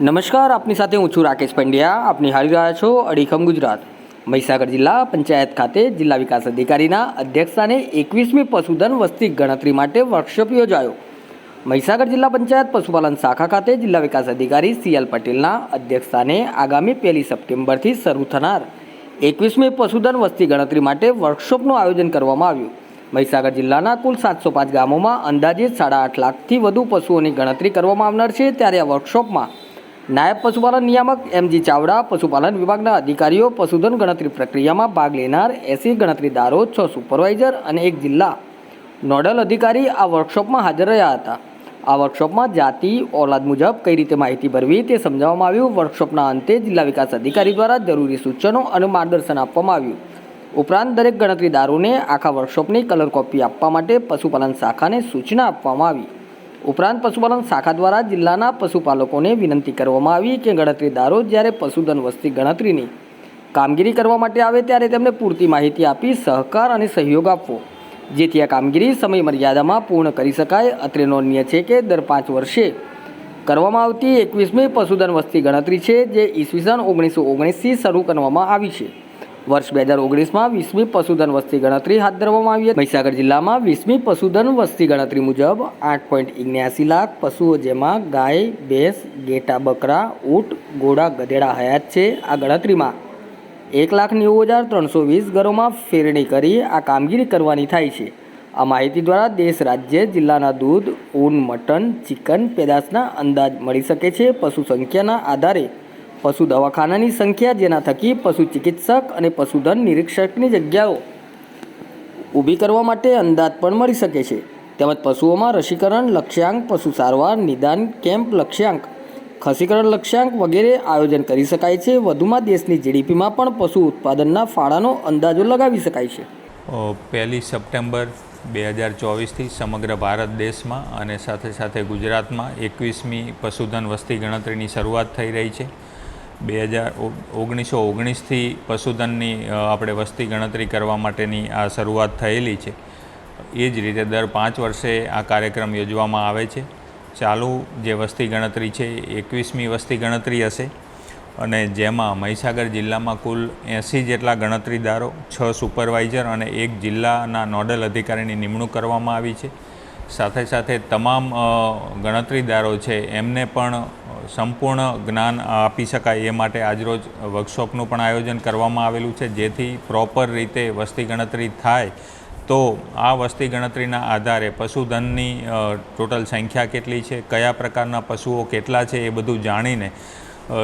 નમસ્કાર, આપની સાથે હું છું રાકેશ પંડ્યા. આપ નિહાળી રહ્યા છો અડીખમ ગુજરાત. મહીસાગર જિલ્લા પંચાયત ખાતે જિલ્લા વિકાસ અધિકારીના અધ્યક્ષસ્થાને એકવીસમી પશુધન વસ્તી ગણતરી માટે વર્કશોપ યોજાયો. મહીસાગર જિલ્લા પંચાયત પશુપાલન શાખા ખાતે જિલ્લા વિકાસ અધિકારી સી એલ પટેલના અધ્યક્ષસ્થાને આગામી પહેલી સપ્ટેમ્બરથી શરૂ થનાર એકવીસમી પશુધન વસ્તી ગણતરી માટે વર્કશોપનું આયોજન કરવામાં આવ્યું. મહીસાગર જિલ્લાના કુલ સાતસો પાંચ ગામોમાં અંદાજિત સાડા આઠ લાખથી વધુ પશુઓની ગણતરી કરવામાં આવનાર છે. ત્યારે આ વર્કશોપમાં નાયબ પશુપાલન નિયામક એમજી ચાવડા, પશુપાલન વિભાગના અધિકારીઓ, પશુધન ગણતરી પ્રક્રિયામાં ભાગ લેનાર એસી ગણતરીદારો, છ સુપરવાઇઝર અને એક જિલ્લા નોડલ અધિકારી આ વર્કશોપમાં હાજર રહ્યા હતા. આ વર્કશોપમાં જાતિ ઓલાદ મુજબ કઈ રીતે માહિતી ભરવી તે સમજાવવામાં આવ્યું. વર્કશોપના અંતે જિલ્લા વિકાસ અધિકારી દ્વારા જરૂરી સૂચનો અને માર્ગદર્શન આપવામાં આવ્યું. ઉપરાંત દરેક ગણતરીદારોને આખા વર્કશોપની કલર કોપી આપવા માટે પશુપાલન શાખાને સૂચના આપવામાં આવી. ઉપરાંત પશુપાલન શાખા દ્વારા જિલ્લાના પશુપાલકોને વિનંતી કરવામાં આવી કે ગણતરીદારો જ્યારે પશુધન વસ્તી ગણતરીની કામગીરી કરવા માટે આવે ત્યારે તેમને પૂરતી માહિતી આપી, સહકાર અને સહયોગ આપવો. જેથી આ કામગીરી સમય મર્યાદામાં પૂર્ણ કરી શકાય. અત્રે નોંધનીય છે કે દર પાંચ વર્ષે કરવામાં આવતી એકવીસમી પશુધન વસ્તી ગણતરી છે, જે ઈસવીસન ઓગણીસો ઓગણીસથી શરૂ કરવામાં આવી છે. વર્ષ બે હજાર ઓગણીસમાં વીસમી પશુધન વસ્તી ગણતરી હાથ ધરવામાં આવી હતી. મહીસાગર જિલ્લામાં વીસમી પશુધન વસ્તી ગણતરી મુજબ આઠ પોઈન્ટ ઇગ્યાસી લાખ પશુઓ જેમાં ગાય, ભેંસ ગેટા બકરા, ઊંટ, ઘોડા, ગધેડા, હયાત છે. આ ગણતરીમાં એક લાખ નેવું હજાર ત્રણસો વીસ ઘરોમાં ફેરણી કરી આ કામગીરી કરવાની થાય છે. આ માહિતી દ્વારા દેશ, રાજ્ય, જિલ્લાના દૂધ, ઊન, મટન, ચિકન, પેદાશના અંદાજ મળી શકે છે. પશુ સંખ્યાના આધારે પશુ દવાખાનાની સંખ્યા, જેના થકી પશુ ચિકિત્સક અને પશુધન નિરીક્ષકની જગ્યાઓ ઊભી કરવા માટે અંદાજ પણ મળી શકે છે. તેમજ પશુઓમાં રસીકરણ લક્ષ્યાંક, પશુ સારવાર, નિદાન કેમ્પ લક્ષ્યાંક, ખસીકરણ લક્ષ્યાંક વગેરે આયોજન કરી શકાય છે. વધુમાં દેશની જીડીપીમાં પણ પશુ ઉત્પાદનના ફાળાનો અંદાજો લગાવી શકાય છે. પહેલી સપ્ટેમ્બર બે હજાર ચોવીસથી સમગ્ર ભારત દેશમાં અને સાથે સાથે ગુજરાતમાં એકવીસમી પશુધન વસ્તી ગણતરીની શરૂઆત થઈ રહી છે. બે હજાર ઓગણીસો ઓગણીસથી પશુધનની આપણે વસ્તી ગણતરી કરવા માટેની આ શરૂઆત થયેલી છે. એ જ રીતે દર પાંચ વર્ષે આ કાર્યક્રમ યોજવામાં આવે છે. ચાલુ જે વસ્તી ગણતરી છે, એકવીસમી વસ્તી ગણતરી હશે અને જેમાં મહીસાગર જિલ્લામાં કુલ એંસી જેટલા ગણતરીદારો, છ સુપરવાઇઝર અને એક જિલ્લાના નોડલ અધિકારીની નિમણૂક કરવામાં આવી છે. સાથે સાથે તમામ ગણતરીદારો છે, એમને પણ સંપૂર્ણ જ્ઞાન આપી શકાય એ માટે આજરોજ વર્કશોપનું પણ આયોજન કરવામાં આવેલું છે. જેથી પ્રોપર રીતે વસ્તી ગણતરી થાય તો આ વસ્તી ગણતરીના આધારે પશુધનની ટોટલ સંખ્યા કેટલી છે, કયા પ્રકારના પશુઓ કેટલા છે એ બધું જાણીને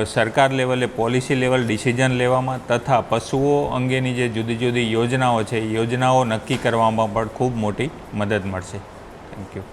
સરકાર લેવલે, પોલિસી લેવલ ડિસિઝન લેવામાં તથા પશુઓ અંગેની જે જુદી જુદી યોજનાઓ છે યોજનાઓ નક્કી કરવામાં પણ ખૂબ મોટી મદદ મળશે. Thank you.